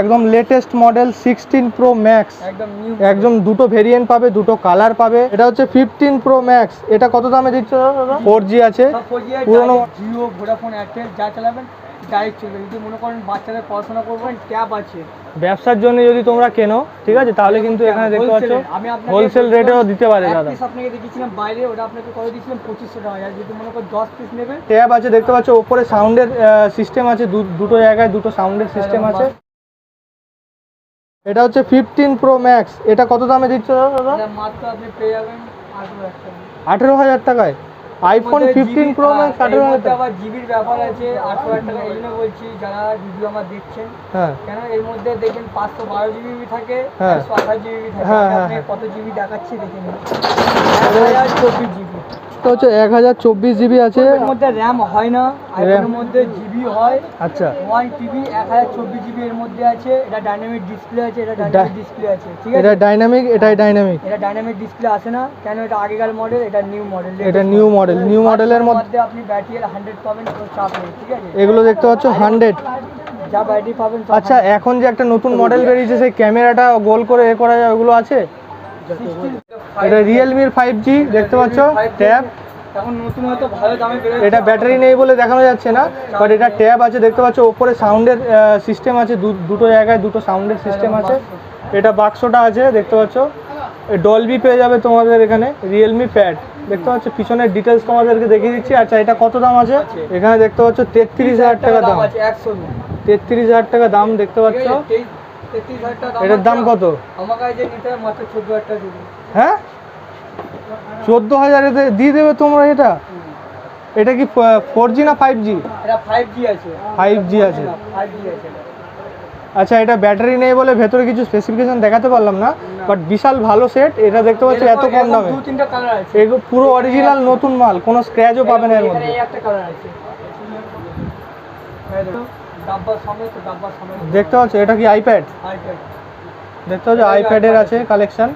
একদম latest model sixteen pro max একদম দুটো ভেরিয়েন্ট পাবে দুটো কালার পাবে। এটা হচ্ছে ফিফটিন প্রো ম্যাক্স এটা কত দামে দিচ্ছ ফোর জি আছে। পুরোনো জিও ভোডাফোন এয়ারটেল যা চালাবেন ডাইরেক্ট চলবে। যদি মনে করেন বাচ্চাদের পড়াশোনা করবেন ট্যাব আছে। ব্যবসার জন্য যদি তোমরা কেনো ঠিক আছে তাহলে কিন্তু এখানে দেখতে পাচ্ছ হোলসেল রেটেও দিতে পারে দাদা। আপনাকে দেখিয়েছিলাম বাইরে ওটা আপনাকে কত দিয়েছিলাম? পঁচিশশো টাকা। যদি মনে করেন দশ পিস নেবেন ট্যাব আছে দেখতে পাচ্ছ ওপরে সাউন্ডের সিস্টেম আছে। দুটো জায়গায় দুটো সাউন্ডের সিস্টেম আছে। এটা হচ্ছে ফিফটিন প্রো ম্যাক্স এটা কত দামে দিচ্ছ দাদা? মাত্র আপনি পেয়ে যাবেন আঠেরো হাজার টাকায়? আইফোন ফিফটিন প্রো ম্যাক্স আঠেরো হাজার টাকা। আবার জিবির ব্যাপার আছে আঠেরো হাজার টাকা। এই জন্য বলছি যারা ভিডিও আমার দেখছেন হ্যাঁ। কেন? এর মধ্যে দেখবেন পাঁচশো বারো জিবি থাকে হ্যাঁ। একশো আঠাশ জিবি থাকে। হ্যাঁ, হ্যাঁ। কত জিবি দেখাচ্ছি দেখে নিন। এক হাজার চব্বিশ জিবি। তো হচ্ছে এক হাজার চব্বিশ জিবি আছে। এর মধ্যে র্যাম হয় না আইফোনের মধ্যে জিবি হয়। আচ্ছা। ওয়ান টিবি এক হাজার চব্বিশ জিবি এর মধ্যে আছে এটা ডাইনামিক ডিসপ্লে আছে এটা ডাইনামিক ডিসপ্লে আছে ঠিক এটা ডাইনামিক এটাই ডাইনামিক এটা ডাইনামিক ডিসপ্লে আসে না কেন এটা আগেকার মডেল এটা নিউ মডেল এটা নিউ মডেল নিউ মডেলের মধ্যে আপনি ব্যাটারি হান্ড্রেড পাবেন চাপ নেই ঠিক আছে? এগুলো দেখতে পাচ্ছ হান্ড্রেড যা ব্যাটারি পাবেন আচ্ছা এখন যে একটা নতুন মডেল বেরিয়েছে সেই ক্যামেরাটা গোল করে এ করা যায় ওগুলো আছে? 16 এটা রিয়েলমির ফাইভ জি দেখতে পাচ্ছ? ট্যাব এটা ব্যাটারি নেই বলে দেখানো যাচ্ছে না বাট এটা ট্যাব আছে, দেখতে পাচ্ছ? ওপরে সাউন্ডের সিস্টেম আছে দুটো জায়গায় দুটো সাউন্ডের সিস্টেম আছে। এটা বাক্সটা আছে, দেখতে পাচ্ছ? ডলবি পেয়ে যাবে তোমাদের এখানে রিয়েলমি প্যাড দেখতে পাচ্ছ? পিছনের ডিটেলস তোমাদেরকে দেখিয়ে দিচ্ছি। আচ্ছা এটা কত দাম আছে? এখানে দেখতে পাচ্ছ, তেত্রিশ হাজার টাকা দাম। তেত্রিশ হাজার টাকা দাম, দেখতে পাচ্ছ? এটার দাম কত? আমার কাছে নিতে মাত্র চোদ্দ হাজার টাকা হ্যাঁ? চোদ্দ হাজারে দিয়ে দেবে তোমরা এটা? এটা কি ফোর জি না ফাইভ জি ফাইভ জি আছে। Five G. আচ্ছা এটা ব্যাটারি নেই বলে ভেতরে কিছু স্পেসিফিকেশন দেখাতে পারলাম না বাট বিশাল ভালো সেট এটা দেখতে পাচ্ছি এত কম দামে। দু তিনটা কালার আছে। এগুলো পুরো অরিজিনাল নতুন মাল কোনো স্ক্র্যাচও পাবে না এর মধ্যে। একটা কালার আছে। দেখতে পাচ্ছ এটা কি আইপ্যাড দেখতে পাচ্ছ আইপ্যাডের আছে কালেকশন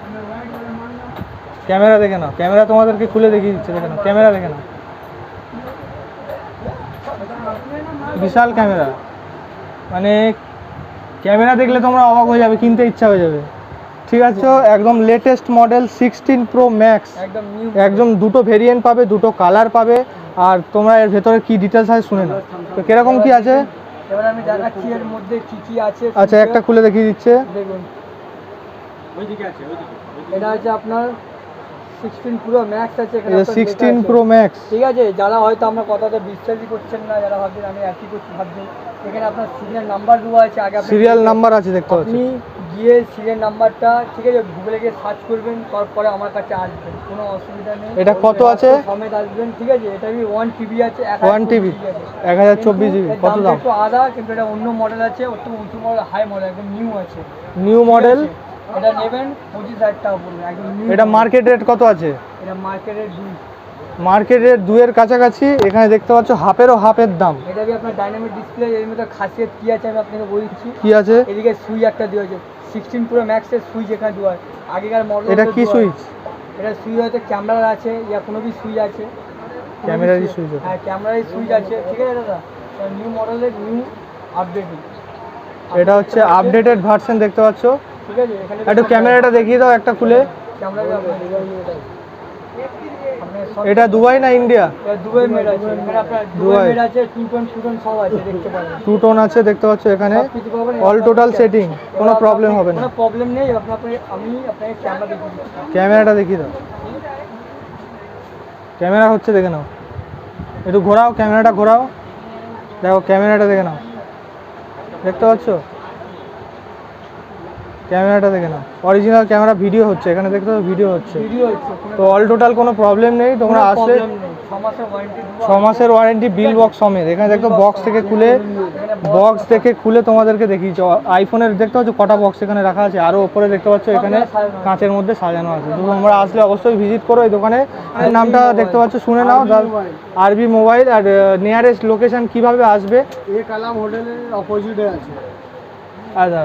ক্যামেরা দেখে নাও ক্যামেরা তোমাদেরকে খুলে দেখিয়ে দিচ্ছে দেখে নাও ক্যামেরা দেখে নাও। বিশাল ক্যামেরা। মানে ক্যামেরা দেখলে তোমরা অবাক হয়ে যাবে কিনতে ইচ্ছা হয়ে যাবে। ঠিক আছে একদম latest model sixteen pro max একদম দুটো ভেরিয়েন্ট পাবে দুটো কালার পাবে আর তোমরা এর ভেতরে কি ডিটেলস আছে শুনে নাও। তো কীরকম কি আছে? এবার আমি দেখাচ্ছি এর মধ্যে কি কি আছে আচ্ছা একটা খুলে দেখিয়ে দিচ্ছে। দেখুন। এটা হচ্ছে আপনার সিক্সটিন প্রো ম্যাক্স আছে এখানে এটা আপনার সিক্সটিন লেখা আছে। প্রো ম্যাক্স ঠিক আছে যারা হয়তো আমরা কথাটা বিশ্বাসই করছেন না যারা ভাবছেন আমি একই করছি ভাবছেন এখানে আপনার সিরিয়াল নাম্বার দেওয়া আছে আগে আপনি সিরিয়াল নাম্বার আছে দেখতে পাচ্ছেন আপনি গিয়ে সিরিয়াল নাম্বারটা ঠিক আছে গুগলে গিয়ে সার্চ করবেন তারপরে আমার কাছে আসবেন কোনো অসুবিধা নেই। এটা কত আছে? সমেত আসবেন ঠিক আছে এটা আমি ওয়ান টিভি আছে ওয়ান টিভি এক হাজার চব্বিশ জিবি কত দাম? একটু আদা কিন্তু এটা অন্য মডেল আছে থেকে উঁচু মডেল হাই মডেল একদম নিউ আছে। নিউ মডেল এটা নেবেন পঁচিশ হাজার টাকা পড়বে একদম এটা মার্কেট রেট কত আছে? এটা মার্কেট রেট দুই। মার্কেট রেট দুয়ের কাছাকাছি এখানে দেখতে পাচ্ছ হাফেরও হাফের দাম। এটা কি আপনার ডাইনামিক ডিসপ্লে এর মধ্যে খাসিয়ত কি আছে আমি আপনাকে বলছি। কি আছে? এদিকে সুই একটা দেওয়া আছে সিক্সটিন পুরো ম্যাক্সের সুইচ এখানে দেওয়া হয় আগেকার মডেল এটা কি সুইচ এটা সুইচ হয়তো ক্যামেরার আছে ইয়া কোনো কি সুইচ আছে। ক্যামেরারই সুইচ আছে হ্যাঁ ক্যামেরারই সুইচ আছে। ঠিক আছে দাদা? নিউ মডেলের নিউ আপডেটিং এটা হচ্ছে আপডেটেড ভার্সন দেখতে পাচ্ছ। ঠিক আছে এখানে একটু ক্যামেরাটা দেখিয়ে দাও একটা খুলে। ক্যামেরা এটা দুবাই না ইন্ডিয়া? দুবাই মেড আছে। দুবাই। মেড আছে টু টোন টু টোন সব আছে দেখতে টু টোন আছে দেখতে পাচ্ছ এখানে। পাবেন। অল টোটাল সেটিং কোনো প্রবলেম হবে না। কোনো প্রবলেম নেই আপনি- আমি আপনাকে ক্যামেরা দেখিয়ে ক্যামেরাটা দেখিয়ে দাও। ক্যামেরা হচ্ছে দেখে নাও। একটু ঘোরাও ক্যামেরাটা ঘোরাও। দেখো ক্যামেরাটা দেখে নাও। দেখতে পাচ্ছ? ক্যামেরাটা দেখে নাও। অরিজিনাল ক্যামেরা ভিডিও হচ্ছে এখানে দেখতে পাচ্ছ ভিডিও হচ্ছে। ভিডিও হচ্ছে তো অল টোটাল কোনো প্রবলেম নেই তোমরা আসলে। ছ মাসের ওয়ারেন্টি বিল বক্স সমেত। এখানে দেখো বক্স থেকে খুলে বক্স থেকে খুলে তোমাদেরকে দেখিয়েছে। আইফোনের দেখতে পাচ্ছ কটা বক্স এখানে রাখা আছে। আরও ওপরে দেখতে পাচ্ছ এখানে কাঁচের মধ্যে সাজানো আছে। তো তোমরা আসলে অবশ্যই ভিজিট করো এই দোকানে। নামটা দেখতে পাচ্ছ শুনে নাও আরবি মোবাইল আর নিয়ারেস্ট লোকেশন কীভাবে আসবে? এ কালাম হোটেলের অপোজিটে আছে। আচ্ছা?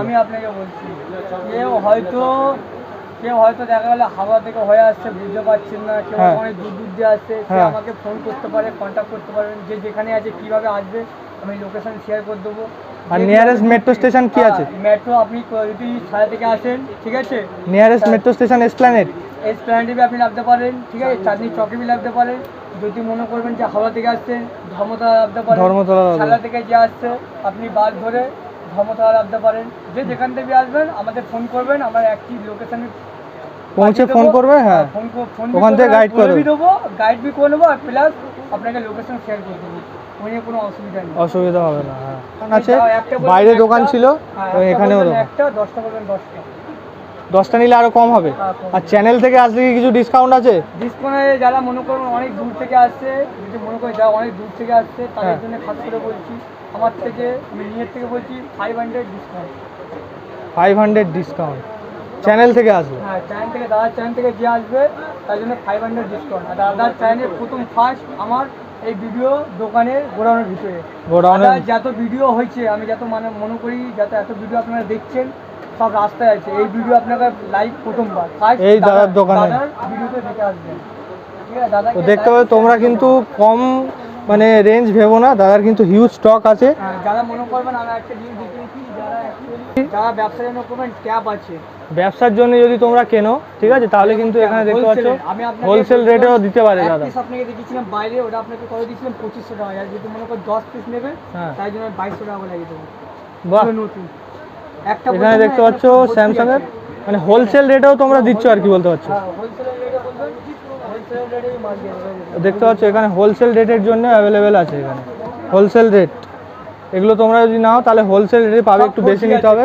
আমি আপনাকে বলছি কেউ হয়তো কেউ হয়তো দেখা গেলো হাওড়া থেকে হয়ে আসছে বুঝতে পারছেন না কেউ হ্যাঁ। অনেক দূর দূর দিয়ে আসছে সে হ্যাঁ। আমাকে ফোন করতে পারে কন্ট্যাক্ট করতে পারবেন যে যেখানে আছে কীভাবে আসবে আমি লোকেশন শেয়ার করে দেবো। আর নিয়ারেস্ট মেট্রো স্টেশন কি আছে? মেট্রো আপনি যদি ছায়া থেকে আসেন ঠিক আছে? নিয়ারেস্ট মেট্রো স্টেশন এসপ্ল্যানেড এস প্ল্যান্টে আপনি নামতে পারেন ঠিক আছে? চাঁদনি চকে নামতে পারেন। যদি মনে করবেন যে হাওড়া থেকে আসছেন ধর্মতলা নামতে পারেন। ধর্মতলা। থেকে যে আসছে আপনি বাস ধরে ধর্মতলা রাখতে পারেন। যে যেখান থেকে আসবেন আমাদের ফোন করবেন আমরা একটি লোকেশনে পৌঁছে ফোন করবে হ্যাঁ। ফোন ফোন ওখান থেকে guide করে দেবো। গাইড বি করে নেব আর প্লাস আপনাকে লোকেশন শেয়ার করে দেবো। কোনো অসুবিধা নেই। অসুবিধা হবে না হ্যাঁ। আছে? একটা বাইরে দোকান ছিল হ্যাঁ, এখানেও একটা দশটা বলবেন দশটা। দশটা নিলে আরও কম হবে? হ্যাঁ, আর চ্যানেল থেকে আসলে কি কিছু ডিসকাউন্ট আছে? ডিসকাউন্টে যারা মনে করুন অনেক দূর থেকে আসছে যদি মনে করি যারা অনেক দূর থেকে আসছে তাদের হ্যাঁ। জন্য খাস করে বলছি আমার থেকে আমি নিজের থেকে বলছি five hundred discount five hundred discount channel থেকে আসবে? হ্যাঁ চ্যানেল থেকে দাদার চ্যানেল থেকে যে আসবে তার জন্য ফাইভ হান্ড্রেড ডিসকাউন্ট আর দাদার চ্যানেলে প্রথম ফার্স্ট আমার এই ভিডিও দোকানের গোডাউনের ভিতরে। গোডাউনের দাদার যত ভিডিও হয়েছে আমি যত মানে মনে করি যত এত ভিডিও আপনারা দেখছেন সব রাস্তায় আছে। এই ভিডিও আপনাকে লাইভ প্রথমবার। এই দাদার দোকানে। দাদার ভিডিওতে দেখে আসবেন। ঠিক আছে দাদা দেখতে পাবে তোমরা কিন্তু কম মানে রেঞ্জ ভেবো না দাদার কিন্তু হিউজ স্টক আছে। হ্যাঁ, যারা মনে করবেন আমি একটা জিনিস দেখিয়েছি যারা যারা ব্যবসা জন্য করবেন ট্যাপ আছে। ব্যবসার জন্য যদি তোমরা কেনো ঠিক আছে তাহলে কিন্তু এখানে দেখতে পাচ্ছ হোলসেল রেটেও দিতে পারে দাদা। আপনাকে দেখিয়েছিলাম বাইরে ওটা আপনাকে করে দিয়েছিলাম? পঁচিশশো টাকা। আর যদি মনে করেন দশ পিস নেবে হ্যাঁ। তাই জন্য বাইশশো টাকা লাগিয়ে দেবো বাহ। একটা এখানে দেখতে পাচ্ছ স্যামসাং এর মানে হোলসেল রেটেও তোমরা দিচ্ছ আর কি বলতে পারছ। হ্যাঁ হোলসেলের রেটে বলবেন হোলসেলের রেটে মাল দিয়ে দেবে দেখতে পাচ্ছ এখানে হোলসেল রেটের জন্য অ্যাভেলেবেল আছে এখানে। হোলসেল রেট এগুলো তোমরা যদি নাও তাহলে হোলসেল রেটে পাবে একটু বেশি নিতে হবে।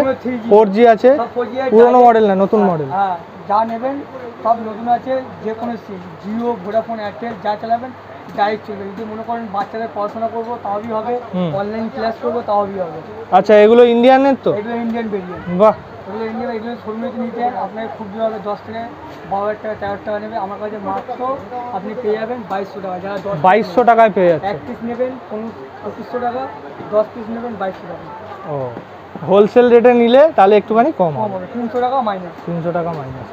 ফোর জি আছে সব 4G আছে, পুরোনো মডেল না নতুন মডেল হ্যাঁ যা নেবেন সব নতুন আছে যে কোনো সিম জিও ভোডাফোন এয়ারটেল যা চালাবেন ডাইরেক্ট চলবে। যদি মনে করেন বাচ্চাদের পড়াশোনা করব তাহলেই হবে অনলাইন ক্লাস করব তাহলেই হবে। আচ্ছা এগুলো ইন্ডিয়ানের তো? এগুলো ইন্ডিয়ান ভেরিয়েন্ট বাহ! এগুলো ইন্ডিয়ান এগুলো শোরুমে নিতে আপনাকে খুব জোর হবে। দশ থেকে বারো হাজার টাকা তেরো টাকা নেবে। আমার কাছে মাত্র আপনি পেয়ে যাবেন বাইশশো টাকা। যারা দশ বাইশশো টাকায় পেয়ে যাচ্ছে। এক পিস নেবেন পঁচিশশো টাকা। দশ পিস নেবেন বাইশশো টাকা। ও। হোলসেল রেটে নিলে তাহলে একটুখানি কম হবে। তিনশো টাকা মাইনাস। তিনশো টাকা মাইনাস।